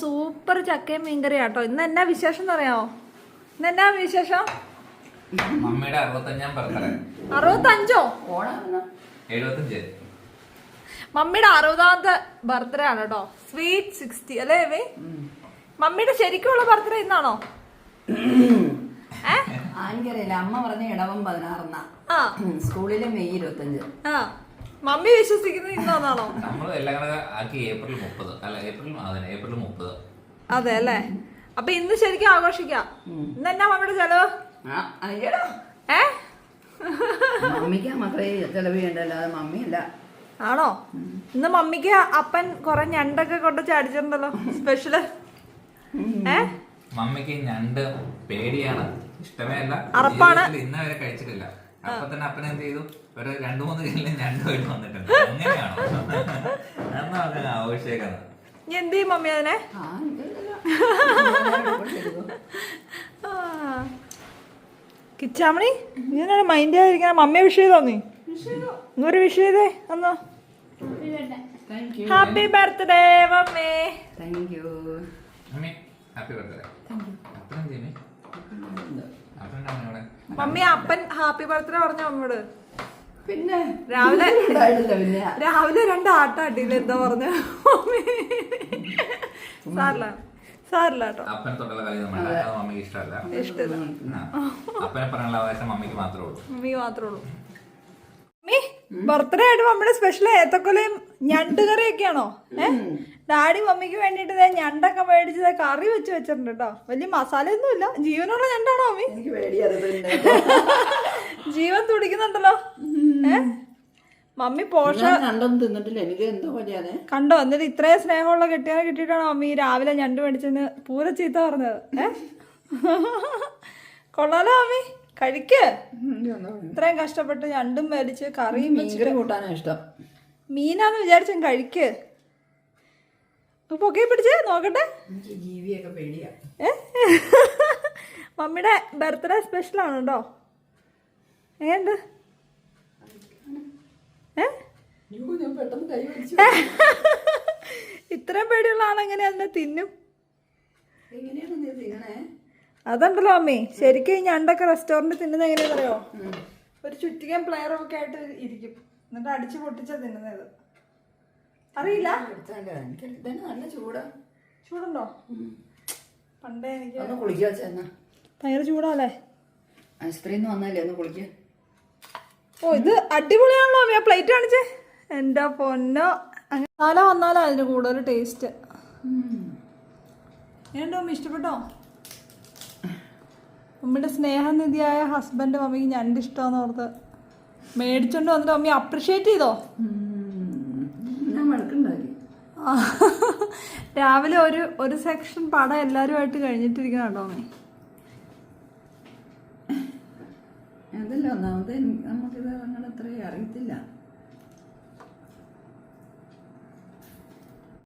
Super ചക്കയും മീൻകറി ആട്ടോ ഇന്ന് എന്നാ വിശേഷം എന്ന് പറയാമോ ഇന്ന് എന്നാ വിശേഷം? മമ്മിയുടെ അറുപത്തഞ്ചാം ബർത്ത്ഡേ അറുപത്തഞ്ചോ? ഓണാണെന്ന് എഴുപത്തഞ്ച്. മമ്മിയുടെ അറുപതാമത്തെ ബർത്ത്ഡേ ആണ് കേട്ടോ സ്വീറ്റ് സിക്സ്റ്റി അല്ലേ വേ? മമ്മിയുടെ ശരിക്കുള്ള ബർത്ത്ഡേ ഇന്നാണോ? ഏ ആനിക്കറിയില്ല അമ്മ പറഞ്ഞ ഇടവം പതിനാറിനാ ആ. സ്കൂളിലെ മെയ് ഇരുപത്തഞ്ച്. ആ. മമ്മി വിശ്വസിക്കുന്നത് ഇന്നാണോ നമ്മൾ എല്ലാം കൂടെ ആക്കി ഏപ്രിൽ മുപ്പത്. അല്ല ഏപ്രിൽ അതെ ഏപ്രിൽ മുപ്പത്. അതെ അല്ലേ? അപ്പൊ ഇന്ന് ശരിക്കും ആഘോഷിക്കാം. ഇന്ന് എന്നാ മമ്മിയുടെ ചെലവ്? ഏ? മമ്മിക്ക് ചെലവ് ചെയ്യണ്ടല്ലോ അത് മമ്മിയല്ല. ആണോ? ഇന്ന് മമ്മിക്ക് അപ്പൻ കൊറേ ഞണ്ടൊക്കെ കൊണ്ട് ചാടിച്ചിട്ടുണ്ടല്ലോ സ്പെഷ്യൽ ഏ? മമ്മിക്ക് ഞണ്ട് പേടിയാണ്. ഇഷ്ടമേ അല്ല. അറപ്പാണ്. ഇന്നവരെ ഇന്ന് വരെ കഴിച്ചിട്ടില്ല. അപ്പൊ തന്നെ അപ്പൻ എന്ത് ചെയ്തു? ഒരു രണ്ടു മൂന്ന് കിലോ രണ്ടു പേര് വന്നിട്ടുണ്ട്. അങ്ങനെയാണോ അങ്ങനെ എന്ത് ചെയ്യും മമ്മി അതിനെ. കിച്ചാമണി ഇങ്ങനെ മൈൻഡ് ചെയ്തിരിക്കുന്നത് മമ്മിയെ വിഷ് ചെയ്തോ നീ? ഇന്നൊരു വിഷ് ചെയ്തേ അന്നോ happy birthday mummy. Thank you mummy happy birthday അപ്പൻ എന്ത് ചെയ്യുന്നേ അപ്പന്റെ അമ്മയോടെ മമ്മി അപ്പൻ ഹാപ്പി ബർത്ത്ഡേ പറഞ്ഞു മമ്മിയോട് പിന്നെ രാവിലെ പിന്നെ. രാവിലെ രണ്ട് ആട്ടാട്ടിയില്ല എന്താ പറഞ്ഞ? മമ്മി. സാറില്ല. സാറില്ല കേട്ടോ. അപ്പനെ തൊട്ടുള്ള കളി നമ്മൾ അത്. മമ്മിക്ക് ഇഷ്ടമല്ല. ഇഷ്ടമില്ല അപ്പനെ പറയാനുള്ള അവകാശം മമ്മിക്ക് മാത്രമേ ഉള്ളൂ. മമ്മിക്ക് മാത്രമേ ഉള്ളൂ. ബർത്ത്ഡേ ആയിട്ട് മമ്മിയുടെ സ്പെഷ്യൽ ഏത്തക്കൊലയും ഞണ്ട് കറിയൊക്കെയാണോ ഏഹ് ഡാഡി മമ്മിക്ക് വേണ്ടിട്ട് ഞണ്ടൊക്കെ മേടിച്ചത് കറി വെച്ച് വെച്ചിട്ടുണ്ട് കേട്ടോ വലിയ മസാലയൊന്നും ഇല്ല ജീവനുള്ള ഞണ്ടാണോ മമ്മി? ജീവൻ തുടിക്കുന്നുണ്ടല്ലോ. ഏഹ് മമ്മി പോഷ കണ്ടൊന്നും തിന്നിട്ടില്ല. എനിക്ക് എന്തോ കണ്ടോ? എന്നിട്ട് ഇത്രയും സ്നേഹമുള്ള കെട്ടിയാണ് കിട്ടിയിട്ടാണോ മമ്മി രാവിലെ ഞണ്ട് മേടിച്ചതിന് പൂര ചീത്ത പറഞ്ഞത്. ഏഹ് കൊള്ളാലോ മമ്മി. കഴിക്ക്. ഇത്രയും കഷ്ടപ്പെട്ട് രണ്ടും മേടിച്ച് കറിയും മീൻ മീൻകറി കൂട്ടാനാ ഇഷ്ടം. മീനാന്ന് വിചാരിച്ച കഴിക്ക്. പൊക്കെ പിടിച്ച് നോക്കട്ടെ. മമ്മിയുടെ ബർത്ത്ഡേ സ്പെഷ്യൽ ആണ് കേട്ടോ എങ്ങനെയുണ്ട് ഇത്രയും പേടിയുള്ള ആളെങ്ങനെയാ അതിനെ തിന്നും? എങ്ങനെയാണ് നീ തിന്നണേ? അതുണ്ടല്ലോ അമ്മേ? ശരിക്കും ഞണ്ടൊക്കെ റെസ്റ്റോറന്റ് തിന്നുന്നത് എങ്ങനെയാ പറയോ ഒരു ചുറ്റികൻ പ്ലെയറും ഒക്കെ ആയിട്ട് ഇരിക്കും. എന്നിട്ട് അടിച്ചു പൊട്ടിച്ചാ തിന്നുന്നത്. അറിയില്ല? നല്ല ചൂട്. ചൂടുണ്ടോ? പണ്ടേ എനിക്ക് ഒന്ന് കുളിക്കുക വെച്ചാ ഭയങ്കര ചൂടാല്ലേ? ഐസ്ക്രീം വന്നല്ലേ ഒന്ന് ഓ ഇത് അടിപൊളിയാണല്ലോ അമ്മ പ്ലേറ്റ് കാണിച്ചേ. എന്റെ പൊന്നോ. അങ്ങനെ മസാല വന്നാലോ അതിന് കൂടുതൽ ടേസ്റ്റ് ഏണ്ടോ അമ്മ ഇഷ്ടപ്പെട്ടോ? മമ്മിയുടെ സ്നേഹനിധിയായ ഹസ്ബൻഡ് മമ്മിക്ക് ഞണ്ട് ഇഷ്ടമാന്ന് ഓർത്ത് മേടിച്ചോണ്ട് വന്നിട്ട് മമ്മി അപ്രീഷിയേറ്റ് ചെയ്തോ? ഞാൻ. രാവിലെ ഒരു ഒരു സെക്ഷൻ പടം എല്ലാവരുമായിട്ട് കഴിഞ്ഞിട്ടിരിക്കണം കേട്ടോ മമ്മി അതല്ല ഒന്നാമത് നമുക്കിത് അങ്ങനെ അത്രയും അറിയത്തില്ല.